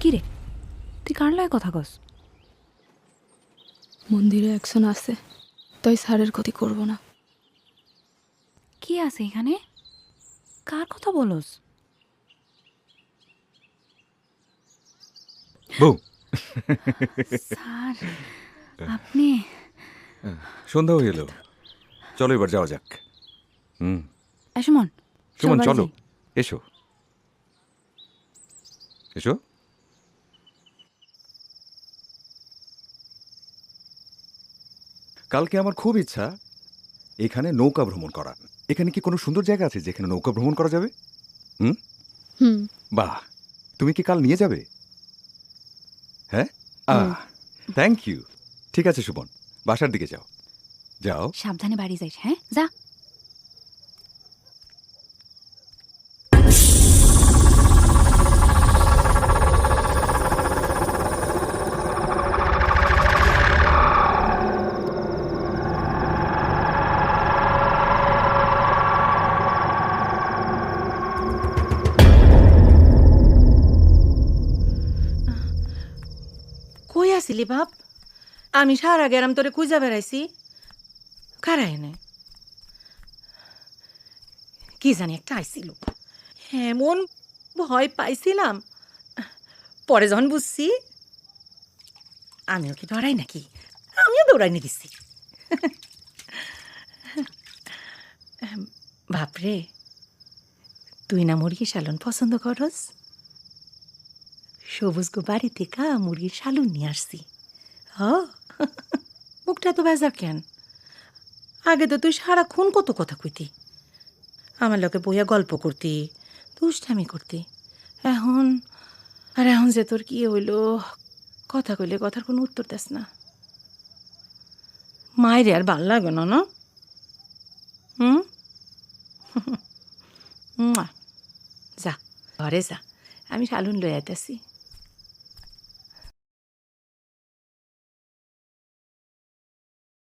কি রে তুই কথা কস? মন্দিরে একজন আছে তাই স্যারের ক্ষতি করব না। কি আছে এখানে? কার কথা বলস? বউ। স্যার আপনি সন্ধ্যা হয়ে চলো এবার যাওয়া যাক। হুম। সুমন চলো। এসো। এসো। কালকে আমার খুব ইচ্ছা এখানে নৌকা ভ্রমণ করা এখানে কি কোনো সুন্দর জায়গা আছে যেখানে নৌকা ভ্রমণ করা যাবে? হুম? হুম। বাহ তুমি কি কাল নিয়ে যাবে? হ্যাঁ? আহ থ্যাংক ইউ ঠিক আছে সুমন বাসার দিকে যাও। যাও। সাবধানে বাড়ি যাইস হ্যাঁ? যা। আসিলি বাপ? আমি সারা গেরাম তোরে খুঁজা বেড়াইছি। কারা এনে কি জানি একটা আইছিল। এমন ভয় পাইছিলাম। পরে যখন বুঝছি, আমিও কি দৌড়াই নাকি? আমিও দৌড়াই দৌড়াইনি দিছি। বাপরে, তুই না মুরগি সালন পছন্দ করস? সবুজ গো বাড়ি থেকে মুরগির শালুন নিয়ে আসছি। হ মুখটা তো বেজা কেন? আগে তো তুই সারাক্ষণ কত কথা কইতি। আমার লোকে বইয়া গল্প করতি, দুষ্টামি করতি। এখন, আর এখন যে তোর কি হইল, কথা কইলে কথার কোনো উত্তর দেস না। মায়ের আর ভালো লাগে না না? হুম। যা, ঘরে যা, আমি শালুন লই আইতাছি।